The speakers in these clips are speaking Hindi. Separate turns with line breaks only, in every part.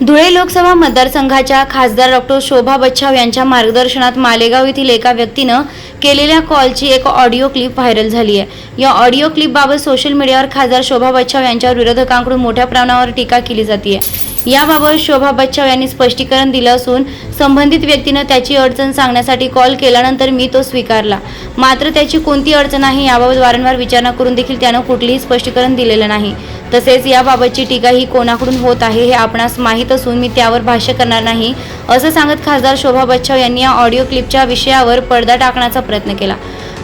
धुळे लोकसभा मतदारसंघाच्या खासदार डॉक्टर शोभा बच्छाव यांच्या मार्गदर्शनात मालेगाव येथील एका व्यक्तीनं केलेल्या कॉलची एक ऑडिओ क्लिप व्हायरल झाली आहे. या ऑडिओ क्लिपबाबत सोशल मीडियावर खासदार शोभा बच्छाव यांच्यावर विरोधकांकडून मोठ्या प्रमाणावर टीका केली जाते याबाबत शोभा बच्छाव यांनी स्पष्टीकरण दिलं असून संबंधित व्यक्तीनं त्याची अडचण सांगण्यासाठी कॉल केल्यानंतर मी तो स्वीकारला. मात्र त्याची कोणती अडचण आहे याबाबत वारंवार विचारणा करून देखील त्यानं कुठलीही स्पष्टीकरण दिलेलं नाही. तसेच याबाबतची टीका ही कोणाकडून होत आहे हे आपणास माहीत असून मी त्यावर भाष्य करणार नाही असं सांगत खासदार शोभा बच्छाव यांनी या ऑडिओ क्लिपच्या विषयावर पडदा टाकण्याचा प्रयत्न केला.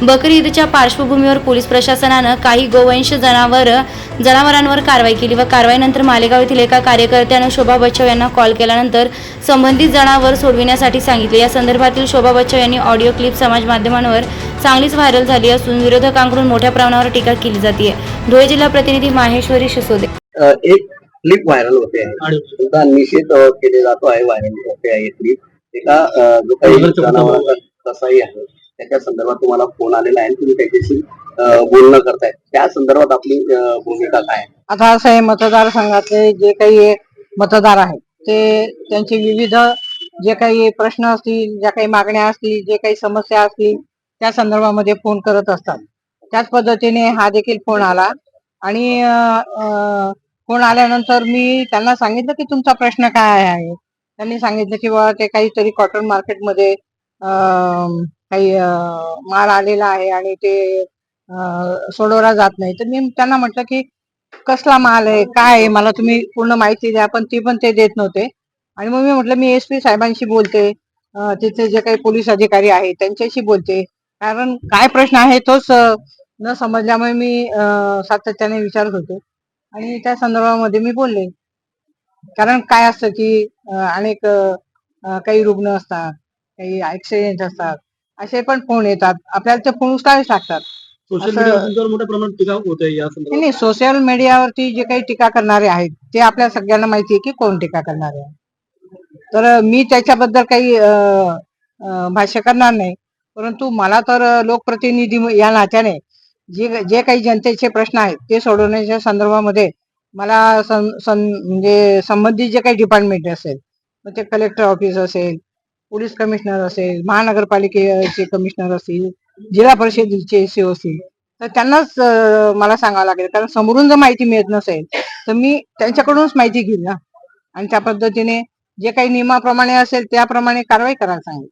बकरी ईदच्या पार्श्वभूमीवर पोलीस प्रशासनानं काही गोवंश जनावर जनावरांवर कारवाई केली व कारवाईनंतर मालेगाव येथील एका कार्यकर्त्यानं शोभा बच्छाव यांना कॉल केल्यानंतर संबंधित जनावर सोडविण्यासाठी सांगितले. या संदर्भातील शोभा बच्छाव यांनी ऑडिओ क्लिप समाज माध्यमांवर चांगलीच व्हायरल झाली असून विरोधकांकडून मोठ्या प्रमाणावर टीका केली जाते धुळे जिल्हा प्रतिनिधी माहेश्वरी शिसोदे.
अ, एक क्लिप व्हायरल होते. आहे तुमचा निषेध केले जातो आहे. व्हायरल होते आहे क्लिप. एका जो काही जनावरांचा कसाई आहे. त्याच्या संदर्भात तुम्हाला फोन आलेला आहे आणि तुम्ही त्याच्याशी बोलणं करताय. त्या संदर्भात आपली भूमिका काय आहे?
आता असं आहे मतदारसंघातले जे काही मतदार आहेत ते त्यांचे विविध जे काही प्रश्न असतील ज्या काही मागण्या असतील जे काही समस्या असतील त्या संदर्भामध्ये फोन करत असतात. त्याच पद्धतीने हा देखील फोन आला. आणि फोन आल्यानंतर मी त्यांना सांगितलं की तुमचा प्रश्न काय आहे? त्यांनी सांगितलं की बाबा ते काहीतरी कॉटन मार्केटमध्ये काही माल आलेला आहे आणि ते सोडवला जात नाही. तर मी त्यांना म्हटलं की कसला माल आहे? काय आहे? मला तुम्ही पूर्ण माहिती द्या. पण ती पण ते देत नव्हते. आणि मग मी म्हटलं मी एस पी साहेबांशी बोलते. तिथे जे काही पोलीस अधिकारी आहेत त्यांच्याशी बोलते. कारण काय प्रश्न आहे तोच न समजल्यामुळे मी सातत्याने विचारत होते. आणि त्या संदर्भामध्ये मी बोलले. कारण काय असतं की अनेक काही रुग्ण असतात काही ऍक्सिडेंट असतात. असे पण फोन येतात. आपल्याला ते फोन उचलावेच लागतात.
सोशल
असं-
मीडियावर तुमच्यावर मोठ्या प्रमाणात टीका होत आहे या
नाही
संदर्भात
नाही सोशल मीडियावरती जे काही टीका करणारे आहेत ते आपल्या सगळ्यांना माहिती आहे की कोण टीका करणारे आहे. तर मी त्याच्याबद्दल काही अं, अं, भाष्य करणार नाही. परंतु मला तर अं, लोकप्रतिनिधी म- या नात्याने जे जे काही जनतेचे प्रश्न आहेत ते सोडवण्याच्या संदर्भामध्ये मला सं- सं- म्हणजे संबंधित जे काही डिपार्टमेंट असेल मग ते कलेक्टर ऑफिस असेल पोलीस कमिशनर असेल महानगरपालिकेचे कमिशनर असतील जिल्हा परिषदेचे सीओ असतील तर त्यांनाच मला सांगावं लागेल. कारण समोरून जर माहिती मिळत नसेल तर मी त्यांच्याकडूनच माहिती घेईल ना. आणि त्या पद्धतीने जे काही नियमाप्रमाणे असेल त्याप्रमाणे कारवाई करायला सांगेल.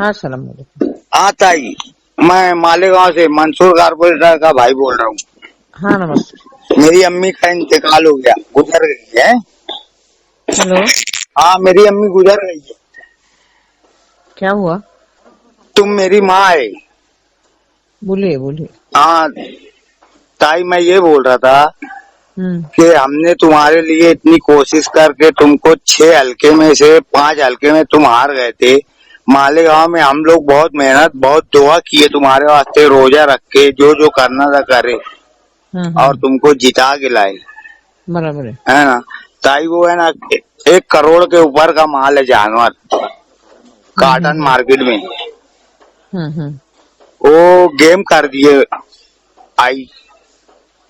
अस्सलाम वालेकुम.
हा
हाँ ताई मैं मालेगांव से मंसूर कारपोरेटर का भाई बोल रहा हूँ।
हा नमस्ते.
मेरी अम्मी का इंतकाल हो गया। गुजर गई है।
हेलो।
हाँ मेरी अम्मी गुजर गई है।
क्या हुआ?
तुम मेरी माँ है।
बोलिए बोलिए।
हाँ ताई मैं ये बोल रहा था
हम्म।
कि हमने तुम्हारे लिए इतनी कोशिश करके तुमको छह हल्के में से पाँच हल्के में तुम हार गए थे। मालेगांव में हम लोग बहुत मेहनत बहुत दुआ किए तुम्हारे वास्ते रोजा रख के जो जो करना था करे। और तुमको जिता के लाए
बराबर है।
है ना? ताई वो है ना एक करोड़ के ऊपर का माल है जानवर काटन मार्केट में।
हम्म हम्म।
वो गेम कर दिए आई।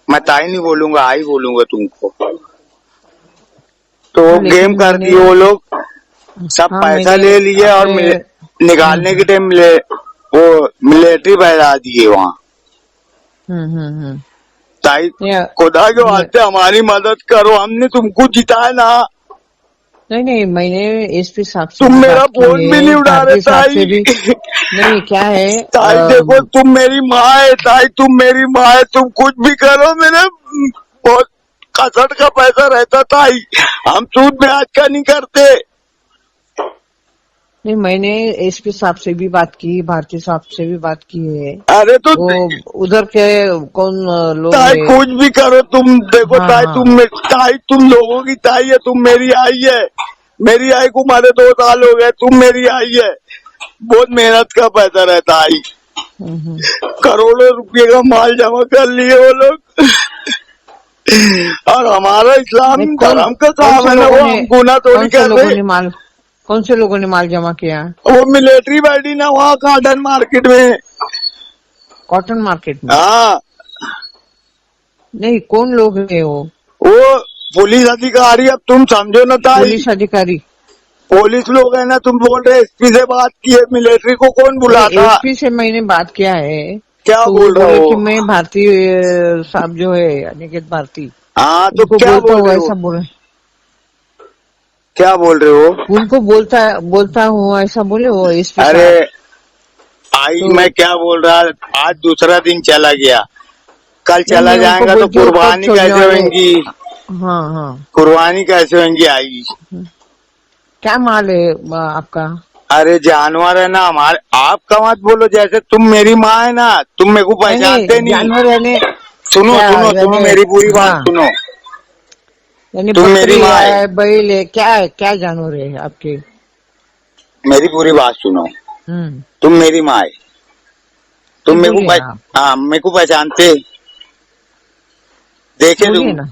मैं ताई नहीं बोलूँगा आई बोलूँगा तुमको। तो गेम कर दिए वो लोग सब
हाँ,
पैसा ले लिए और मिले- निकालने के टाइम ले वो मिलिट्री बैठा दिए वहाँ। ताई
या-
खुदा के वास्ते हमारी मदद करो हमने तुमको जिताया ना।
नहीं नहीं मैंने एसपी साहब से
तुम मेरा फ़ोन भी नहीं उठा रहे ताई।
नहीं क्या है?
ताई देखो तुम मेरी माँ है ताई तुम मेरी माँ है तुम कुछ भी करो मेरे बहुत कसट का पैसा रहता ताई। हम सूद ब्याज का नहीं करते।
नहीं मैंने एसपी साहब से भी बात की भारती साहब से भी बात की है।
अरे तो
वो उधर के कौन लोग
ताई कुछ भी करो तुम देखो
हाँ,
ताई
हाँ।
तुम मे- ताई तुम लोगों की ताई है तुम मेरी आई है। मेरी आई को मारे दो साल हो गए तुम मेरी आई है। बहुत मेहनत का पैसा रहता आई
हम्म, हम्म।
करोड़ों रुपए का माल जमा कर लिए वो लोग। और हमारा इस्लाम धर्म का काम है ना वो गुना नहीं कर रहे
कौन से लोगों ने माल जमा किया?
वो मिलिट्री बैठी ना वहाँ कॉटन मार्केट में।
कॉटन मार्केट में?
हाँ।
नहीं कौन लोग है वो?
वो पुलिस अधिकारी अब तुम समझो ना था
पुलिस अधिकारी।
पुलिस लोग है ना तुम बोल रहे एसपी से बात की है मिलिट्री को कौन बुलाता?
एसपी से मैंने बात किया है।
क्या
तो
बोल रहे हो?
मैं भारतीय साहब जो है अनिकेत भारती।
हाँ तो क्या बोल
हूँ
रहे
ऐसा बोले।
क्या बोल रहे हो?
उनको बोलता बोलता हूँ ऐसा बोले वो एसपी
अरे आई
तो-
मैं क्या बोल रहा? आज दूसरा दिन चला गया। कल चला
नहीं,
जाएगा तो कुर्बानी कैसे होगी?
हाँ हाँ।
कुर्बानी कैसे होगी आई?
क्या माल है आपका?
अरे जानवर है ना हमारे आपका मत बोलो जैसे तुम मेरी माँ है ना तुम मेरे को पहचानते नहीं।
जानवर यानी
सुनो सुनो सुनो मेरी पूरी बात
हाँ।
सुनो।
यानी
तुम मेरी माँ है।
बैल है क्या है क्या जानवर है आपके?
मेरी पूरी बात सुनो।
हम्म।
तुम मेरी माँ है। तुम मेरे को हाँ मेरे को पहचानते। देखे तुम।
ना।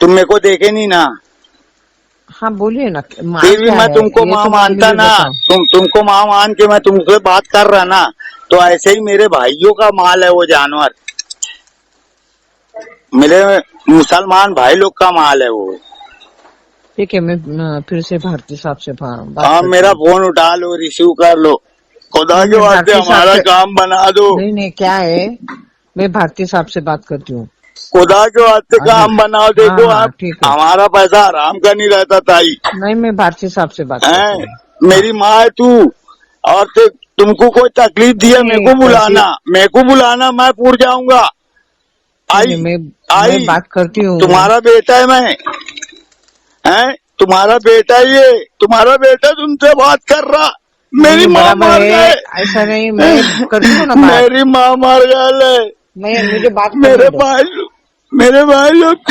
तुम मेरे को देखे नहीं ना।
हाँ बोलिए ना
फिर भी मैं तुमको माँ
तो
मानता
मुझे
ना। तुम तुमको माँ मान के मैं तुमसे बात कर रहा ना तो ऐसे ही मेरे भाइयों का माल है वो जानवर। मेरे मुसलमान भाई लोग का माल है वो।
ठीक है मैं फिर से भारती साहब से
हाँ मेरा फ़ोन उठा लो रिसीव कर लो। खुदा के वास्ते हमारा काम बना दो।
नहीं नहीं क्या है? मैं भारती साहब से बात करती हूँ।
खुदा के वास्ते
हाँ,
काम बनाओ देखो
हाँ,
आप
ठीक
हमारा पैसा आराम का नहीं रहता ताई।
नहीं मैं भारती साहब से बात
हूँ? मेरी माँ है तू। और तुमको कोई तकलीफ़ दी है मेरे को बुलाना। मेरे को बुलाना मैं पूर जाऊँगा। आई
मैं
आई
मैं बात करती हूँ।
तुम्हारा बेटा है मैं। हैं? तुम्हारा बेटा ये तुम्हारा बेटा तुमसे बात कर रहा। मेरी माँ मार गए।
ऐसा नहीं मैं करती हूँ ना
मेरी माँ मर गए
मैं मुझे बात
मेरे। भाई मेरे भाई लोग